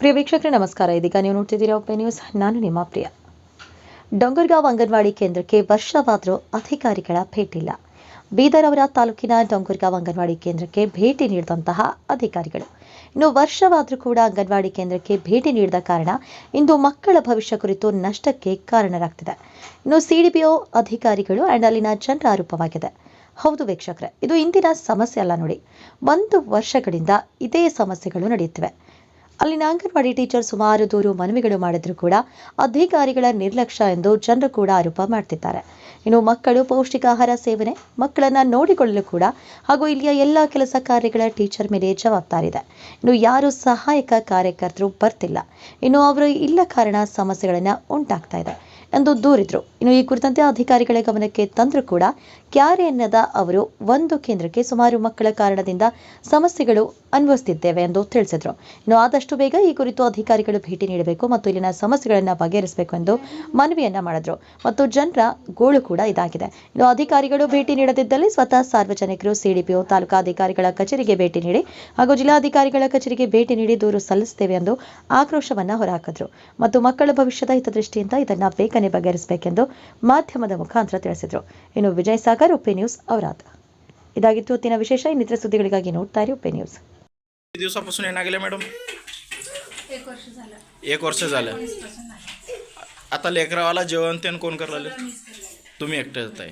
ಪ್ರಿಯ ವೀಕ್ಷಕರೇ, ನಮಸ್ಕಾರ. ಇದೀಗ ನೀವು ನೋಡ್ತಿದ್ದೀರಾ ಒಪ್ಪೆ ನ್ಯೂಸ್ ನಾನು ನಿಮ್ಮ ಪ್ರಿಯ. ಡೊಂಗರ್ಗಾಂವ್ ಅಂಗನವಾಡಿ ಕೇಂದ್ರಕ್ಕೆ ವರ್ಷವಾದರೂ ಅಧಿಕಾರಿಗಳ ಭೇಟಿಲ್ಲ ಬೀದರ್ ಅವರ ತಾಲೂಕಿನ ಡೊಂಗರ್ಗಾಂವ್ ಅಂಗನವಾಡಿ ಕೇಂದ್ರಕ್ಕೆ ಭೇಟಿ ನೀಡಿದಂತಹ ಅಧಿಕಾರಿಗಳು. ಇನ್ನು ವರ್ಷವಾದರೂ ಕೂಡ ಅಂಗನವಾಡಿ ಕೇಂದ್ರಕ್ಕೆ ಭೇಟಿ ನೀಡದ ಕಾರಣ ಇಂದು ಮಕ್ಕಳ ಭವಿಷ್ಯ ಕುರಿತು ನಷ್ಟಕ್ಕೆ ಕಾರಣರಾಗ್ತಿದೆ. ಇನ್ನು ಸಿಡಿಪಿಒ ಅಧಿಕಾರಿಗಳು ಅಂಡ್ ಅಲ್ಲಿನ ಜನರ ಆರೋಪವಾಗಿದೆ ಹೌದು ವೀಕ್ಷಕರೇ, ಇದು ಇಂದಿನ ಸಮಸ್ಯೆ ಅಲ್ಲ ನೋಡಿ. ಒಂದು ವರ್ಷಗಳಿಂದ ಇದೇ ಸಮಸ್ಯೆಗಳು ನಡೆಯುತ್ತಿವೆ. ಅಲ್ಲಿನ ಅಂಗನವಾಡಿ ಟೀಚರ್ ಸುಮಾರು ದೂರು ಮನವಿಗಳು ಮಾಡಿದ್ರು ಕೂಡ ಅಧಿಕಾರಿಗಳ ನಿರ್ಲಕ್ಷ್ಯ ಎಂದು ಜನರು ಕೂಡ ಆರೋಪ ಮಾಡ್ತಿದ್ದಾರೆ. ಇನ್ನು ಮಕ್ಕಳು ಪೌಷ್ಟಿಕ ಆಹಾರ ಸೇವನೆ ಮಕ್ಕಳನ್ನ ನೋಡಿಕೊಳ್ಳಲು ಕೂಡ ಹಾಗೂ ಇಲ್ಲಿಯ ಎಲ್ಲ ಕೆಲಸ ಕಾರ್ಯಗಳ ಟೀಚರ್ ಮೇಲೆ ಜವಾಬ್ದಾರಿದೆ ಇನ್ನು ಯಾರು ಸಹಾಯಕ ಕಾರ್ಯಕರ್ತರು ಬರ್ತಿಲ್ಲ. ಇನ್ನು ಅವರು ಇಲ್ಲ ಕಾರಣ ಸಮಸ್ಯೆಗಳನ್ನ ಉಂಟಾಗ್ತಾ ಇದೆ. ಎಂದು ದೂರಿದ್ರು. ಇನ್ನು ಈ ಕುರಿತಂತೆ ಅಧಿಕಾರಿಗಳ ಗಮನಕ್ಕೆ ತಂದರೂ ಕೂಡ ಕ್ಯಾರೆ ಎನ್ನದ ಅವರು ಒಂದು ಕೇಂದ್ರಕ್ಕೆ ಸುಮಾರು ಮಕ್ಕಳ ಕಾರಣದಿಂದ ಸಮಸ್ಯೆಗಳು ಅನ್ವಯಿಸುತ್ತಿದ್ದೇವೆ ಎಂದು ತಿಳಿಸಿದ್ರು. ಇನ್ನು ಆದಷ್ಟು ಬೇಗ ಈ ಕುರಿತು ಅಧಿಕಾರಿಗಳು ಭೇಟಿ ನೀಡಬೇಕು ಮತ್ತು ಇಲ್ಲಿನ ಸಮಸ್ಯೆಗಳನ್ನು ಬಗೆಹರಿಸಬೇಕು ಎಂದು ಮನವಿಯನ್ನ ಮಾಡಿದ್ರು. ಮತ್ತು ಜನರ ಗೋಳು ಕೂಡ ಇದಾಗಿದೆ. ಇನ್ನು ಅಧಿಕಾರಿಗಳು ಭೇಟಿ ನೀಡದಿದ್ದಲ್ಲಿ ಸ್ವತಃ ಸಾರ್ವಜನಿಕರು ಸಿಡಿಪಿಒ ತಾಲೂಕಾ ಅಧಿಕಾರಿಗಳ ಕಚೇರಿಗೆ ಭೇಟಿ ನೀಡಿ ಹಾಗೂ ಜಿಲ್ಲಾಧಿಕಾರಿಗಳ ಕಚೇರಿಗೆ ಭೇಟಿ ನೀಡಿ ದೂರು ಸಲ್ಲಿಸುತ್ತೇವೆ ಎಂದು ಆಕ್ರೋಶವನ್ನ ಹೊರಹಾಕಿದ್ರು. ಮತ್ತು ಮಕ್ಕಳ ಭವಿಷ್ಯದ ಹಿತದೃಷ್ಟಿಯಿಂದ ಇದನ್ನ ಬೇಗನೆ ಬಗೆಹರಿಸಬೇಕೆಂದು ಮಾಧ್ಯಮದ ಮುಖಾಂತರ ತಿಳಿಸಿದ್ರು ಇನ್ನು ವಿಜಯ್ ಸಾಗರ್ ಉಪ್ಪೆ ನ್ಯೂಸ್ ಔರಾದ್ ಇದಾಗಿತ್ತು ಹೊತ್ತಿನ ವಿಶೇಷ ಇನ್ನಿತರ ಸುದ್ದಿಗಳಿಗಾಗಿ ನೋಡ್ತಾ इरी उप्पे न्यूज किती दिवसापासून येणार गेले मॅडम एक वर्ष झालं एक वर्ष झालं वीसपासून नाही आता लेकरावाला जेवण त्यानं कोण करायला मीच केलंय. तुम्ही एकटे जात आहे